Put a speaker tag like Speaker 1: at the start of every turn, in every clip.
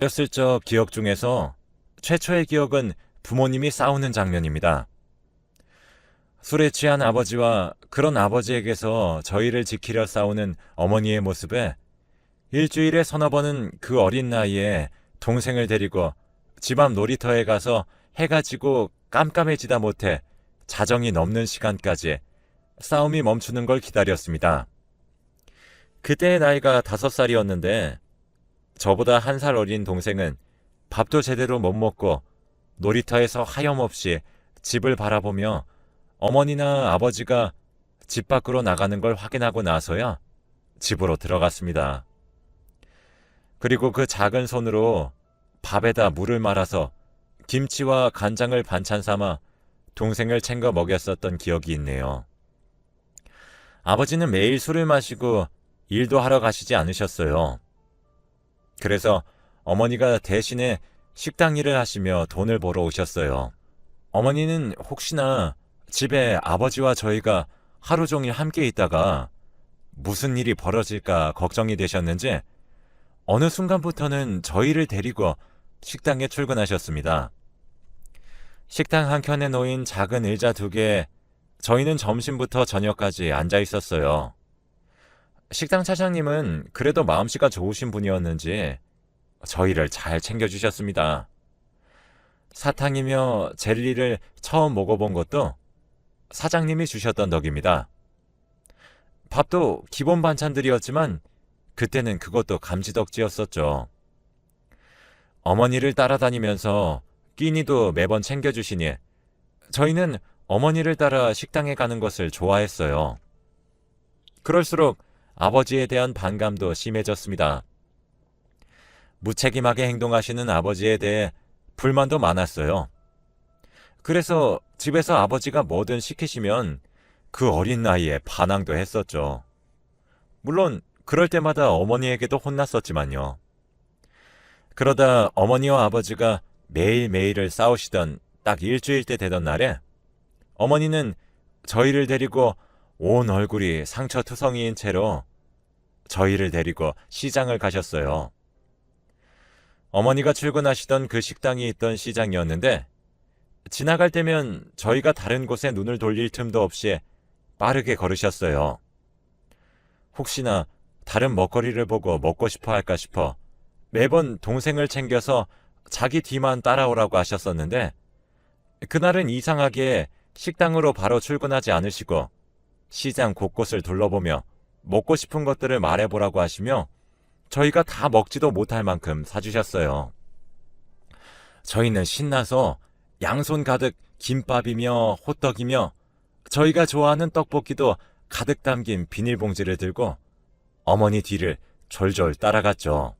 Speaker 1: 어렸을 적 기억 중에서 최초의 기억은 부모님이 싸우는 장면입니다. 술에 취한 아버지와 그런 아버지에게서 저희를 지키려 싸우는 어머니의 모습에 일주일에 서너 번은 그 어린 나이에 동생을 데리고 집 앞 놀이터에 가서 해가 지고 깜깜해지다 못해 자정이 넘는 시간까지 싸움이 멈추는 걸 기다렸습니다. 그때의 나이가 다섯 살이었는데 저보다 한 살 어린 동생은 밥도 제대로 못 먹고 놀이터에서 하염없이 집을 바라보며 어머니나 아버지가 집 밖으로 나가는 걸 확인하고 나서야 집으로 들어갔습니다. 그리고 그 작은 손으로 밥에다 물을 말아서 김치와 간장을 반찬 삼아 동생을 챙겨 먹였었던 기억이 있네요. 아버지는 매일 술을 마시고 일도 하러 가시지 않으셨어요. 그래서 어머니가 대신에 식당 일을 하시며 돈을 벌어 오셨어요. 어머니는 혹시나 집에 아버지와 저희가 하루 종일 함께 있다가 무슨 일이 벌어질까 걱정이 되셨는지 어느 순간부터는 저희를 데리고 식당에 출근하셨습니다. 식당 한켠에 놓인 작은 의자 두 개에 저희는 점심부터 저녁까지 앉아 있었어요. 식당 차장님은 그래도 마음씨가 좋으신 분이었는지 저희를 잘 챙겨주셨습니다. 사탕이며 젤리를 처음 먹어본 것도 사장님이 주셨던 덕입니다. 밥도 기본 반찬들이었지만 그때는 그것도 감지덕지였었죠. 어머니를 따라다니면서 끼니도 매번 챙겨주시니 저희는 어머니를 따라 식당에 가는 것을 좋아했어요. 그럴수록 아버지에 대한 반감도 심해졌습니다. 무책임하게 행동하시는 아버지에 대해 불만도 많았어요. 그래서 집에서 아버지가 뭐든 시키시면 그 어린 나이에 반항도 했었죠. 물론 그럴 때마다 어머니에게도 혼났었지만요. 그러다 어머니와 아버지가 매일매일을 싸우시던 딱 일주일 때 되던 날에 어머니는 저희를 데리고 온 얼굴이 상처투성이인 채로 저희를 데리고 시장을 가셨어요. 어머니가 출근하시던 그 식당이 있던 시장이었는데 지나갈 때면 저희가 다른 곳에 눈을 돌릴 틈도 없이 빠르게 걸으셨어요. 혹시나 다른 먹거리를 보고 먹고 싶어 할까 싶어 매번 동생을 챙겨서 자기 뒤만 따라오라고 하셨었는데 그날은 이상하게 식당으로 바로 출근하지 않으시고 시장 곳곳을 둘러보며 먹고 싶은 것들을 말해보라고 하시며 저희가 다 먹지도 못할 만큼 사주셨어요. 저희는 신나서 양손 가득 김밥이며 호떡이며 저희가 좋아하는 떡볶이도 가득 담긴 비닐봉지를 들고 어머니 뒤를 졸졸 따라갔죠.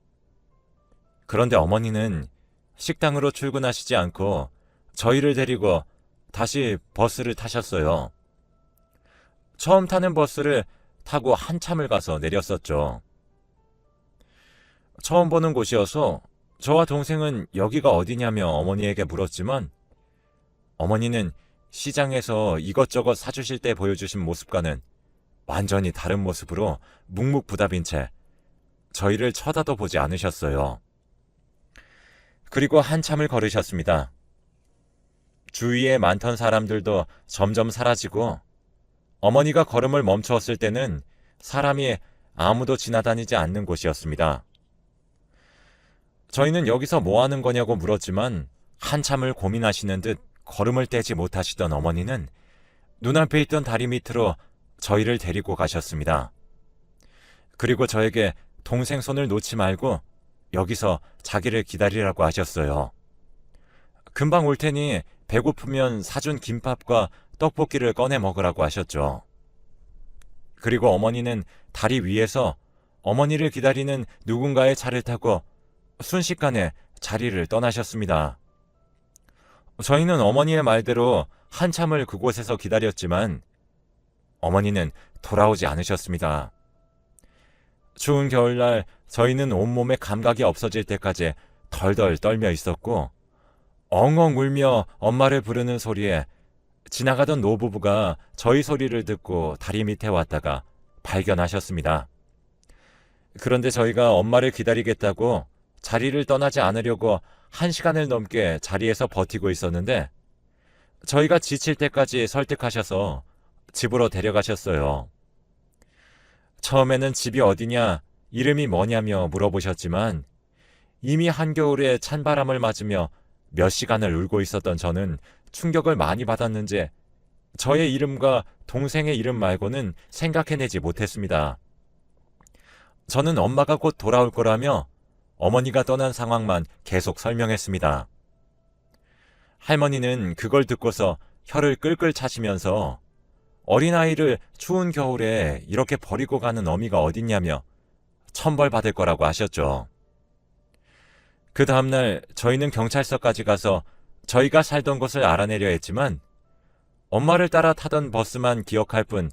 Speaker 1: 그런데 어머니는 식당으로 출근하시지 않고 저희를 데리고 다시 버스를 타셨어요. 처음 타는 버스를 타고 한참을 가서 내렸었죠. 처음 보는 곳이어서 저와 동생은 여기가 어디냐며 어머니에게 물었지만 어머니는 시장에서 이것저것 사주실 때 보여주신 모습과는 완전히 다른 모습으로 묵묵부답인 채 저희를 쳐다도 보지 않으셨어요. 그리고 한참을 걸으셨습니다. 주위에 많던 사람들도 점점 사라지고 어머니가 걸음을 멈추었을 때는 사람이 아무도 지나다니지 않는 곳이었습니다. 저희는 여기서 뭐 하는 거냐고 물었지만 한참을 고민하시는 듯 걸음을 떼지 못하시던 어머니는 눈앞에 있던 다리 밑으로 저희를 데리고 가셨습니다. 그리고 저에게 동생 손을 놓지 말고 여기서 자기를 기다리라고 하셨어요. 금방 올 테니 배고프면 사준 김밥과 떡볶이를 꺼내 먹으라고 하셨죠. 그리고 어머니는 다리 위에서 어머니를 기다리는 누군가의 차를 타고 순식간에 자리를 떠나셨습니다. 저희는 어머니의 말대로 한참을 그곳에서 기다렸지만 어머니는 돌아오지 않으셨습니다. 추운 겨울날 저희는 온몸에 감각이 없어질 때까지 덜덜 떨며 있었고 엉엉 울며 엄마를 부르는 소리에 지나가던 노부부가 저희 소리를 듣고 다리 밑에 왔다가 발견하셨습니다. 그런데 저희가 엄마를 기다리겠다고 자리를 떠나지 않으려고 한 시간을 넘게 자리에서 버티고 있었는데 저희가 지칠 때까지 설득하셔서 집으로 데려가셨어요. 처음에는 집이 어디냐, 이름이 뭐냐며 물어보셨지만 이미 한겨울에 찬바람을 맞으며 몇 시간을 울고 있었던 저는 충격을 많이 받았는지 저의 이름과 동생의 이름 말고는 생각해내지 못했습니다. 저는 엄마가 곧 돌아올 거라며 어머니가 떠난 상황만 계속 설명했습니다. 할머니는 그걸 듣고서 혀를 끌끌 차시면서 어린아이를 추운 겨울에 이렇게 버리고 가는 어미가 어딨냐며 천벌 받을 거라고 하셨죠. 그 다음날 저희는 경찰서까지 가서 저희가 살던 곳을 알아내려 했지만 엄마를 따라 타던 버스만 기억할 뿐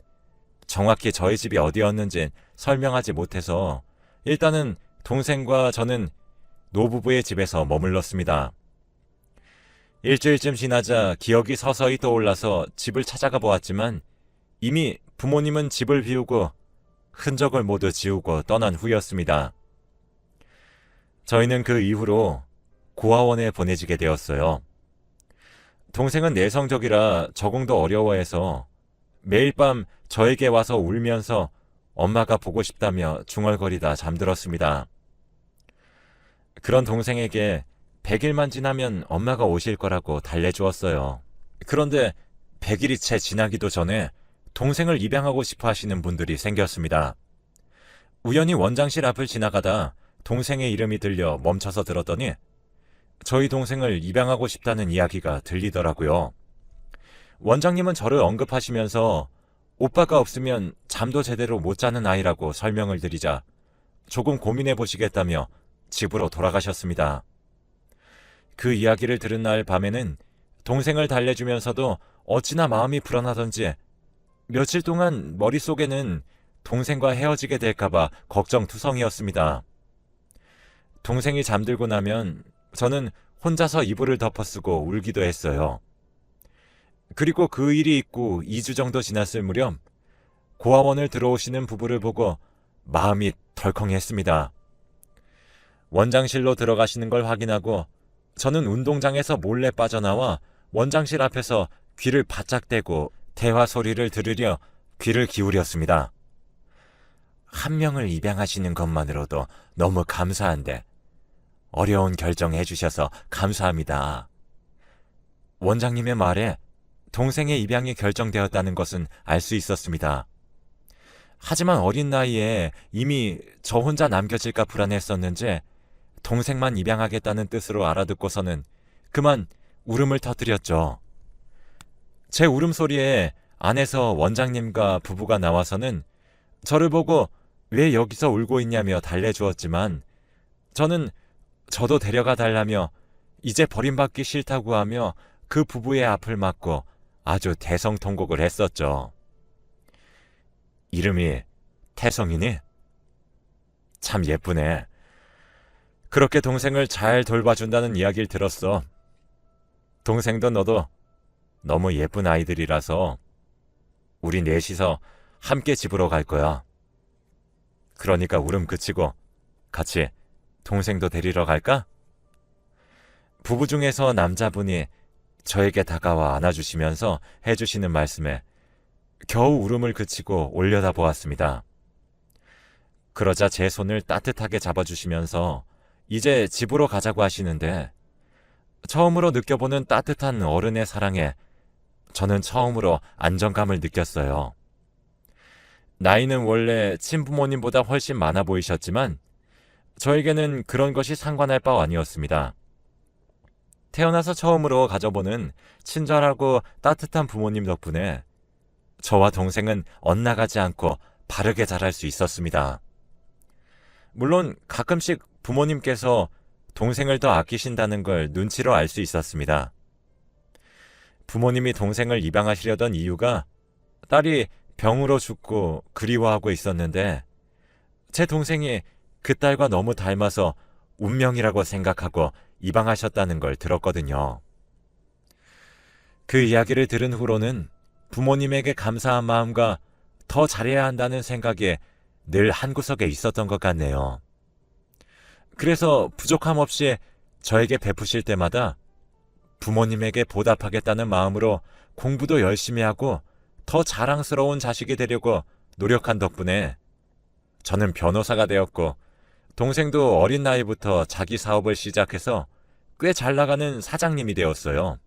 Speaker 1: 정확히 저희 집이 어디였는지 설명하지 못해서 일단은 동생과 저는 노부부의 집에서 머물렀습니다. 일주일쯤 지나자 기억이 서서히 떠올라서 집을 찾아가 보았지만 이미 부모님은 집을 비우고 흔적을 모두 지우고 떠난 후였습니다. 저희는 그 이후로 고아원에 보내지게 되었어요. 동생은 내성적이라 적응도 어려워해서 매일 밤 저에게 와서 울면서 엄마가 보고 싶다며 중얼거리다 잠들었습니다. 그런 동생에게 100일만 지나면 엄마가 오실 거라고 달래주었어요. 그런데 100일이 채 지나기도 전에 동생을 입양하고 싶어 하시는 분들이 생겼습니다. 우연히 원장실 앞을 지나가다 동생의 이름이 들려 멈춰서 들었더니 저희 동생을 입양하고 싶다는 이야기가 들리더라고요. 원장님은 저를 언급하시면서 오빠가 없으면 잠도 제대로 못 자는 아이라고 설명을 드리자 조금 고민해 보시겠다며 집으로 돌아가셨습니다. 그 이야기를 들은 날 밤에는 동생을 달래주면서도 어찌나 마음이 불안하던지 며칠 동안 머릿속에는 동생과 헤어지게 될까봐 걱정투성이었습니다. 동생이 잠들고 나면 저는 혼자서 이불을 덮어쓰고 울기도 했어요. 그리고 그 일이 있고 2주 정도 지났을 무렵 고아원을 들어오시는 부부를 보고 마음이 덜컹했습니다. 원장실로 들어가시는 걸 확인하고 저는 운동장에서 몰래 빠져나와 원장실 앞에서 귀를 바짝 대고 대화 소리를 들으려 귀를 기울였습니다. 한 명을 입양하시는 것만으로도 너무 감사한데 어려운 결정 해주셔서 감사합니다. 원장님의 말에 동생의 입양이 결정되었다는 것은 알 수 있었습니다. 하지만 어린 나이에 이미 저 혼자 남겨질까 불안했었는지 동생만 입양하겠다는 뜻으로 알아듣고서는 그만 울음을 터뜨렸죠. 제 울음소리에 안에서 원장님과 부부가 나와서는 저를 보고 왜 여기서 울고 있냐며 달래주었지만 저는 저도 데려가 달라며 이제 버림받기 싫다고 하며 그 부부의 앞을 막고 아주 대성통곡을 했었죠. 이름이 태성이니? 참 예쁘네. 그렇게 동생을 잘 돌봐준다는 이야기를 들었어. 동생도 너도 너무 예쁜 아이들이라서 우리 넷이서 함께 집으로 갈 거야. 그러니까 울음 그치고 같이 동생도 데리러 갈까? 부부 중에서 남자분이 저에게 다가와 안아주시면서 해주시는 말씀에 겨우 울음을 그치고 올려다 보았습니다. 그러자 제 손을 따뜻하게 잡아주시면서 이제 집으로 가자고 하시는데 처음으로 느껴보는 따뜻한 어른의 사랑에 저는 처음으로 안정감을 느꼈어요. 나이는 원래 친부모님보다 훨씬 많아 보이셨지만 저에게는 그런 것이 상관할 바 아니었습니다. 태어나서 처음으로 가져보는 친절하고 따뜻한 부모님 덕분에 저와 동생은 엇나가지 않고 바르게 자랄 수 있었습니다. 물론 가끔씩 부모님께서 동생을 더 아끼신다는 걸 눈치로 알 수 있었습니다. 부모님이 동생을 입양하시려던 이유가 딸이 병으로 죽고 그리워하고 있었는데 제 동생이 그 딸과 너무 닮아서 운명이라고 생각하고 입양하셨다는 걸 들었거든요. 그 이야기를 들은 후로는 부모님에게 감사한 마음과 더 잘해야 한다는 생각에 늘 한구석에 있었던 것 같네요. 그래서 부족함 없이 저에게 베푸실 때마다 부모님에게 보답하겠다는 마음으로 공부도 열심히 하고 더 자랑스러운 자식이 되려고 노력한 덕분에 저는 변호사가 되었고 동생도 어린 나이부터 자기 사업을 시작해서 꽤 잘 나가는 사장님이 되었어요.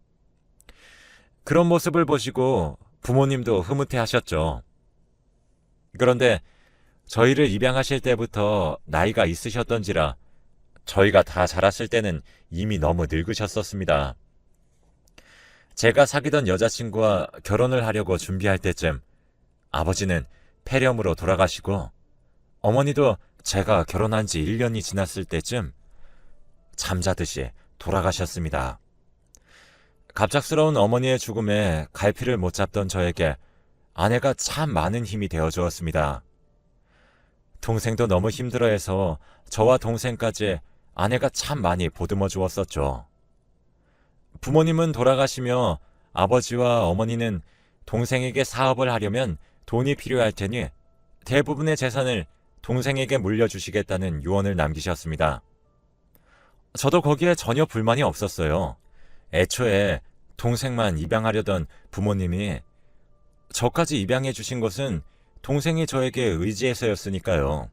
Speaker 1: 그런 모습을 보시고 부모님도 흐뭇해 하셨죠. 그런데 저희를 입양하실 때부터 나이가 있으셨던지라 저희가 다 자랐을 때는 이미 너무 늙으셨었습니다. 제가 사귀던 여자친구와 결혼을 하려고 준비할 때쯤 아버지는 폐렴으로 돌아가시고 어머니도 제가 결혼한 지 1년이 지났을 때쯤 잠자듯이 돌아가셨습니다. 갑작스러운 어머니의 죽음에 갈피를 못 잡던 저에게 아내가 참 많은 힘이 되어 주었습니다. 동생도 너무 힘들어해서 저와 동생까지 아내가 참 많이 보듬어 주었었죠. 부모님은 돌아가시며 아버지와 어머니는 동생에게 사업을 하려면 돈이 필요할 테니 대부분의 재산을 동생에게 물려주시겠다는 유언을 남기셨습니다. 저도 거기에 전혀 불만이 없었어요. 애초에 동생만 입양하려던 부모님이 저까지 입양해 주신 것은 동생이 저에게 의지해서였으니까요.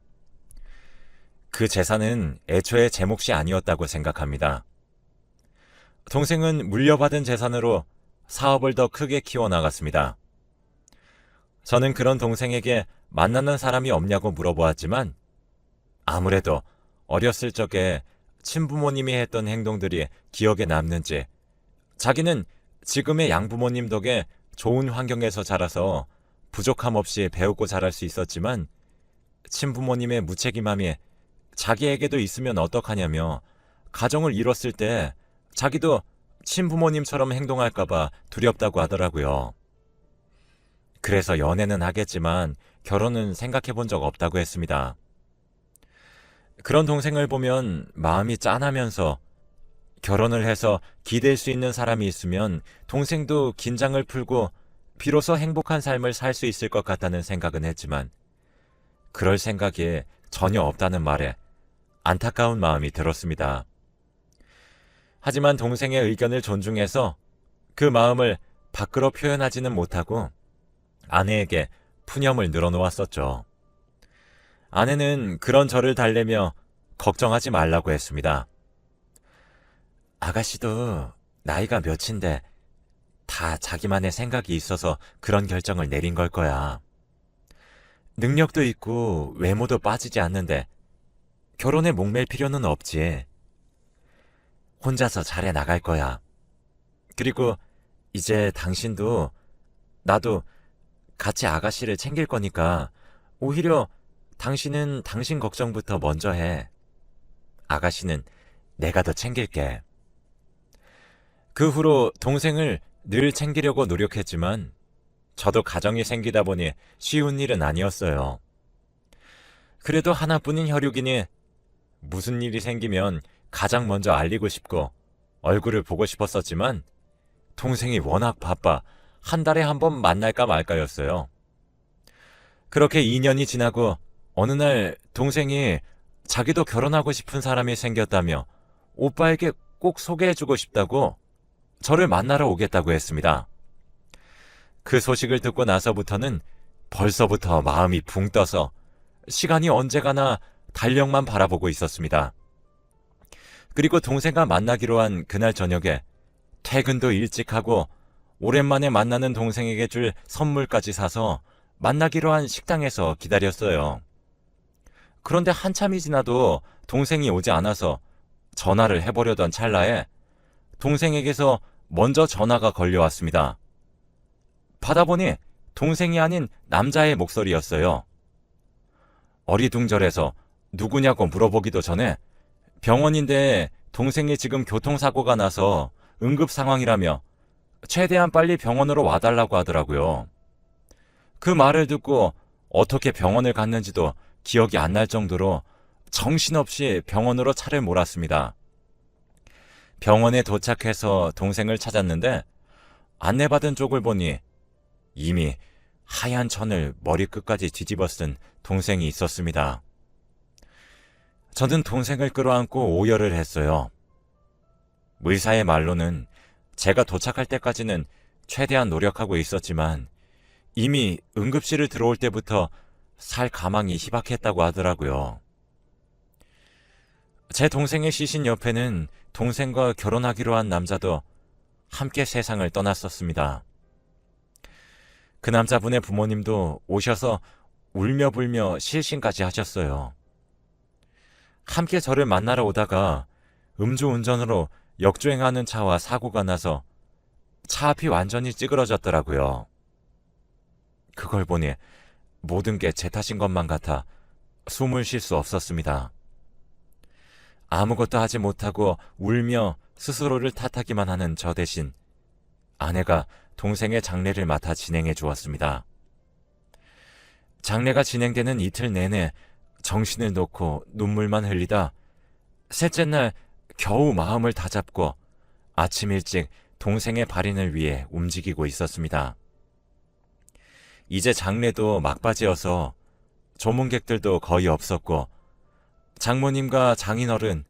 Speaker 1: 그 재산은 애초에 제 몫이 아니었다고 생각합니다. 동생은 물려받은 재산으로 사업을 더 크게 키워나갔습니다. 저는 그런 동생에게 만나는 사람이 없냐고 물어보았지만 아무래도 어렸을 적에 친부모님이 했던 행동들이 기억에 남는지 자기는 지금의 양부모님 덕에 좋은 환경에서 자라서 부족함 없이 배우고 자랄 수 있었지만 친부모님의 무책임함이 자기에게도 있으면 어떡하냐며 가정을 이뤘을 때 자기도 친부모님처럼 행동할까봐 두렵다고 하더라고요. 그래서 연애는 하겠지만 결혼은 생각해 본 적 없다고 했습니다. 그런 동생을 보면 마음이 짠하면서 결혼을 해서 기댈 수 있는 사람이 있으면 동생도 긴장을 풀고 비로소 행복한 삶을 살 수 있을 것 같다는 생각은 했지만 그럴 생각이 전혀 없다는 말에 안타까운 마음이 들었습니다. 하지만 동생의 의견을 존중해서 그 마음을 밖으로 표현하지는 못하고 아내에게 푸념을 늘어놓았었죠. 아내는 그런 저를 달래며 걱정하지 말라고 했습니다. 아가씨도 나이가 몇인데 다 자기만의 생각이 있어서 그런 결정을 내린 걸 거야. 능력도 있고 외모도 빠지지 않는데 결혼에 목맬 필요는 없지. 혼자서 잘해 나갈 거야. 그리고 이제 당신도 나도 같이 아가씨를 챙길 거니까 오히려 당신은 당신 걱정부터 먼저 해. 아가씨는 내가 더 챙길게. 그 후로 동생을 늘 챙기려고 노력했지만 저도 가정이 생기다 보니 쉬운 일은 아니었어요. 그래도 하나뿐인 혈육이니 무슨 일이 생기면 가장 먼저 알리고 싶고 얼굴을 보고 싶었었지만 동생이 워낙 바빠 한 달에 한 번 만날까 말까였어요. 그렇게 2년이 지나고 어느 날 동생이 자기도 결혼하고 싶은 사람이 생겼다며 오빠에게 꼭 소개해주고 싶다고 저를 만나러 오겠다고 했습니다. 그 소식을 듣고 나서부터는 벌써부터 마음이 붕 떠서 시간이 언제 가나 달력만 바라보고 있었습니다. 그리고 동생과 만나기로 한 그날 저녁에 퇴근도 일찍 하고 오랜만에 만나는 동생에게 줄 선물까지 사서 만나기로 한 식당에서 기다렸어요. 그런데 한참이 지나도 동생이 오지 않아서 전화를 해보려던 찰나에 동생에게서 먼저 전화가 걸려왔습니다. 받아보니 동생이 아닌 남자의 목소리였어요. 어리둥절해서 누구냐고 물어보기도 전에 병원인데 동생이 지금 교통사고가 나서 응급 상황이라며 최대한 빨리 병원으로 와달라고 하더라고요. 그 말을 듣고 어떻게 병원을 갔는지도 기억이 안 날 정도로 정신없이 병원으로 차를 몰았습니다. 병원에 도착해서 동생을 찾았는데 안내받은 쪽을 보니 이미 하얀 천을 머리끝까지 뒤집어 쓴 동생이 있었습니다. 저는 동생을 끌어안고 오열을 했어요. 의사의 말로는 제가 도착할 때까지는 최대한 노력하고 있었지만 이미 응급실을 들어올 때부터 살 가망이 희박했다고 하더라고요. 제 동생의 시신 옆에는 동생과 결혼하기로 한 남자도 함께 세상을 떠났었습니다. 그 남자분의 부모님도 오셔서 울며 불며 실신까지 하셨어요. 함께 저를 만나러 오다가 음주운전으로 역주행하는 차와 사고가 나서 차 앞이 완전히 찌그러졌더라고요. 그걸 보니 모든 게 제 탓인 것만 같아 숨을 쉴 수 없었습니다. 아무것도 하지 못하고 울며 스스로를 탓하기만 하는 저 대신 아내가 동생의 장례를 맡아 진행해 주었습니다. 장례가 진행되는 이틀 내내 정신을 놓고 눈물만 흘리다 셋째 날 겨우 마음을 다잡고 아침 일찍 동생의 발인을 위해 움직이고 있었습니다. 이제 장례도 막바지여서 조문객들도 거의 없었고 장모님과 장인어른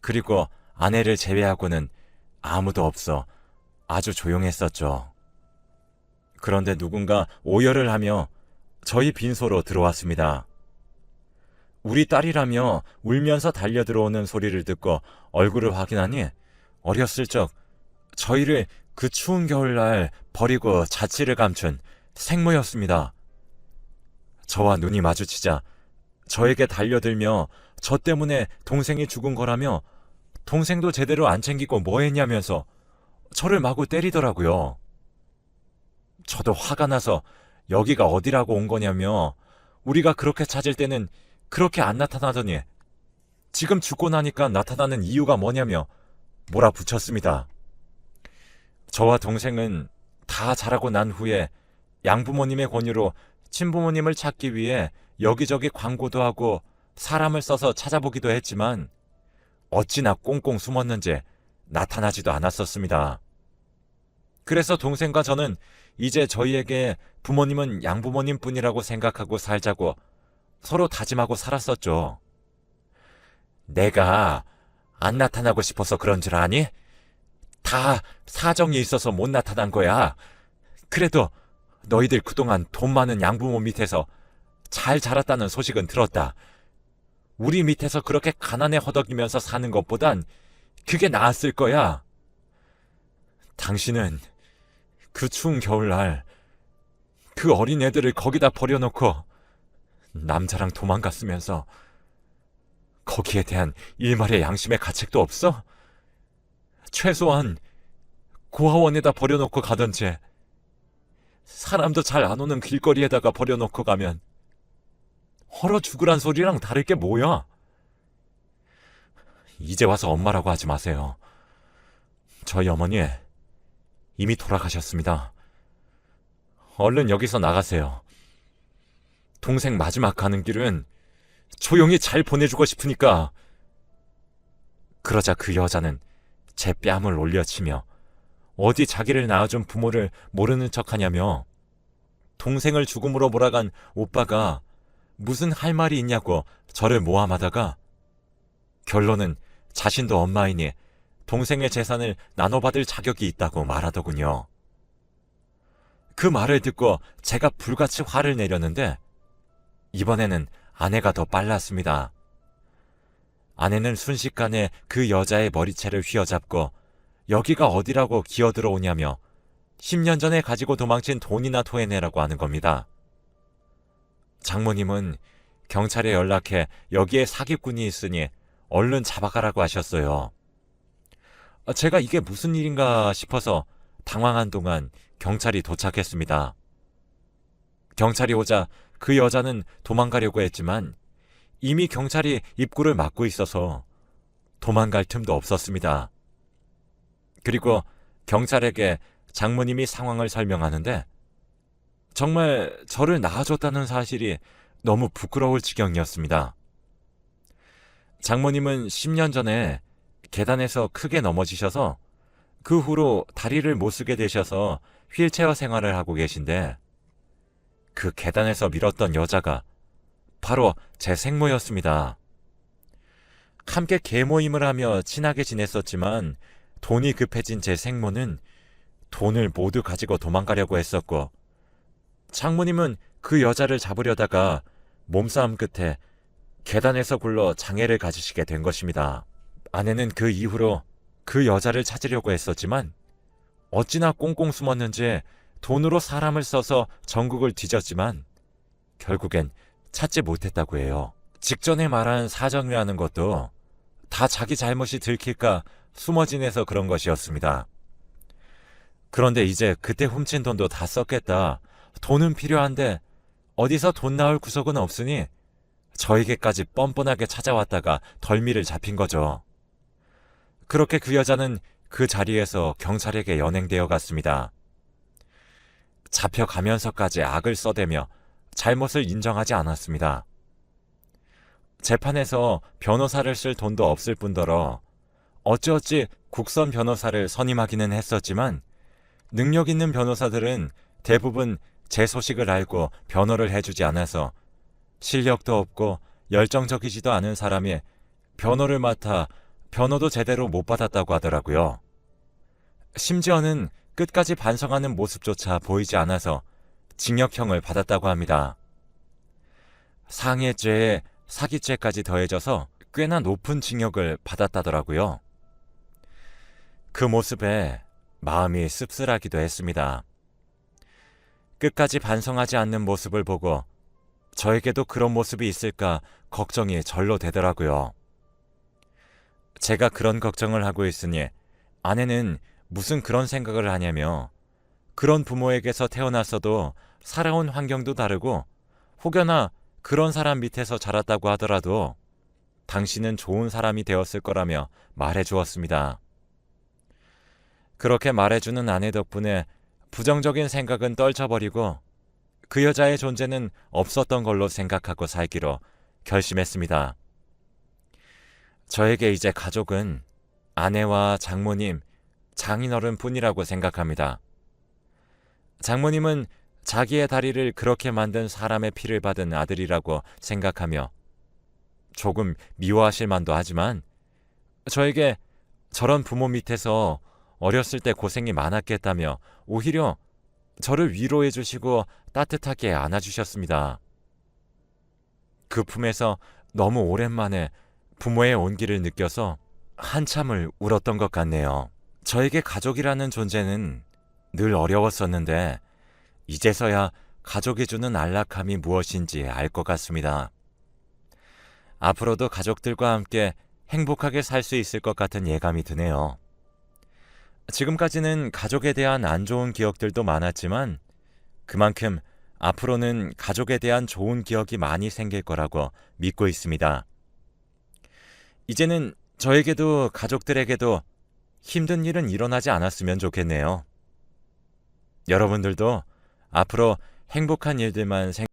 Speaker 1: 그리고 아내를 제외하고는 아무도 없어 아주 조용했었죠. 그런데 누군가 오열을 하며 저희 빈소로 들어왔습니다. 우리 딸이라며 울면서 달려 들어오는 소리를 듣고 얼굴을 확인하니 어렸을 적 저희를 그 추운 겨울날 버리고 자취를 감춘 생모였습니다. 저와 눈이 마주치자 저에게 달려들며 저 때문에 동생이 죽은 거라며 동생도 제대로 안 챙기고 뭐 했냐면서 저를 마구 때리더라고요. 저도 화가 나서 여기가 어디라고 온 거냐며 우리가 그렇게 찾을 때는 그렇게 안 나타나더니 지금 죽고 나니까 나타나는 이유가 뭐냐며 몰아붙였습니다. 저와 동생은 다 자라고 난 후에 양부모님의 권유로 친부모님을 찾기 위해 여기저기 광고도 하고 사람을 써서 찾아보기도 했지만 어찌나 꽁꽁 숨었는지 나타나지도 않았었습니다. 그래서 동생과 저는 이제 저희에게 부모님은 양부모님 뿐이라고 생각하고 살자고 서로 다짐하고 살았었죠. 내가 안 나타나고 싶어서 그런 줄 아니? 다 사정이 있어서 못 나타난 거야. 그래도 너희들 그동안 돈 많은 양부모 밑에서 잘 자랐다는 소식은 들었다. 우리 밑에서 그렇게 가난에 허덕이면서 사는 것보단 그게 나았을 거야. 당신은 그 추운 겨울날 그 어린 애들을 거기다 버려놓고 남자랑 도망갔으면서 거기에 대한 일말의 양심의 가책도 없어? 최소한 고아원에다 버려놓고 가던지 사람도 잘 안 오는 길거리에다가 버려놓고 가면 얼어 죽으란 소리랑 다를 게 뭐야? 이제 와서 엄마라고 하지 마세요. 저희 어머니 이미 돌아가셨습니다. 얼른 여기서 나가세요. 동생 마지막 가는 길은 조용히 잘 보내주고 싶으니까. 그러자 그 여자는 제 뺨을 올려치며 어디 자기를 낳아준 부모를 모르는 척 하냐며 동생을 죽음으로 몰아간 오빠가 무슨 할 말이 있냐고 저를 모함하다가 결론은 자신도 엄마이니 동생의 재산을 나눠받을 자격이 있다고 말하더군요. 그 말을 듣고 제가 불같이 화를 내렸는데 이번에는 아내가 더 빨랐습니다. 아내는 순식간에 그 여자의 머리채를 휘어잡고 여기가 어디라고 기어들어 오냐며 10년 전에 가지고 도망친 돈이나 토해내라고 하는 겁니다. 장모님은 경찰에 연락해 여기에 사기꾼이 있으니 얼른 잡아가라고 하셨어요. 제가 이게 무슨 일인가 싶어서 당황한 동안 경찰이 도착했습니다. 경찰이 오자 그 여자는 도망가려고 했지만 이미 경찰이 입구를 막고 있어서 도망갈 틈도 없었습니다. 그리고 경찰에게 장모님이 상황을 설명하는데 정말 저를 낳아줬다는 사실이 너무 부끄러울 지경이었습니다. 장모님은 10년 전에 계단에서 크게 넘어지셔서 그 후로 다리를 못 쓰게 되셔서 휠체어 생활을 하고 계신데 그 계단에서 밀었던 여자가 바로 제 생모였습니다. 함께 계모임을 하며 친하게 지냈었지만 돈이 급해진 제 생모는 돈을 모두 가지고 도망가려고 했었고 장모님은 그 여자를 잡으려다가 몸싸움 끝에 계단에서 굴러 장애를 가지시게 된 것입니다. 아내는 그 이후로 그 여자를 찾으려고 했었지만 어찌나 꽁꽁 숨었는지 돈으로 사람을 써서 전국을 뒤졌지만 결국엔 찾지 못했다고 해요. 직전에 말한 사정이라는 것도 다 자기 잘못이 들킬까 숨어 지내서 그런 것이었습니다. 그런데 이제 그때 훔친 돈도 다 썼겠다. 돈은 필요한데 어디서 돈 나올 구석은 없으니 저에게까지 뻔뻔하게 찾아왔다가 덜미를 잡힌 거죠. 그렇게 그 여자는 그 자리에서 경찰에게 연행되어 갔습니다. 잡혀가면서까지 악을 써대며 잘못을 인정하지 않았습니다. 재판에서 변호사를 쓸 돈도 없을 뿐더러 어찌어찌 국선 변호사를 선임하기는 했었지만 능력 있는 변호사들은 대부분 제 소식을 알고 변호를 해주지 않아서 실력도 없고 열정적이지도 않은 사람이 변호를 맡아 변호도 제대로 못 받았다고 하더라고요. 심지어는 끝까지 반성하는 모습조차 보이지 않아서 징역형을 받았다고 합니다. 상해죄에 사기죄까지 더해져서 꽤나 높은 징역을 받았다더라고요. 그 모습에 마음이 씁쓸하기도 했습니다. 끝까지 반성하지 않는 모습을 보고 저에게도 그런 모습이 있을까 걱정이 절로 되더라고요. 제가 그런 걱정을 하고 있으니 아내는 무슨 그런 생각을 하냐며 그런 부모에게서 태어났어도 살아온 환경도 다르고 혹여나 그런 사람 밑에서 자랐다고 하더라도 당신은 좋은 사람이 되었을 거라며 말해 주었습니다. 그렇게 말해주는 아내 덕분에 부정적인 생각은 떨쳐버리고 그 여자의 존재는 없었던 걸로 생각하고 살기로 결심했습니다. 저에게 이제 가족은 아내와 장모님, 장인어른 뿐이라고 생각합니다. 장모님은 자기의 다리를 그렇게 만든 사람의 피를 받은 아들이라고 생각하며 조금 미워하실 만도 하지만 저에게 저런 부모 밑에서 어렸을 때 고생이 많았겠다며 오히려 저를 위로해 주시고 따뜻하게 안아 주셨습니다. 그 품에서 너무 오랜만에 부모의 온기를 느껴서 한참을 울었던 것 같네요. 저에게 가족이라는 존재는 늘 어려웠었는데 이제서야 가족이 주는 안락함이 무엇인지 알 것 같습니다. 앞으로도 가족들과 함께 행복하게 살 수 있을 것 같은 예감이 드네요. 지금까지는 가족에 대한 안 좋은 기억들도 많았지만 그만큼 앞으로는 가족에 대한 좋은 기억이 많이 생길 거라고 믿고 있습니다. 이제는 저에게도 가족들에게도 힘든 일은 일어나지 않았으면 좋겠네요. 여러분들도 앞으로 행복한 일들만 생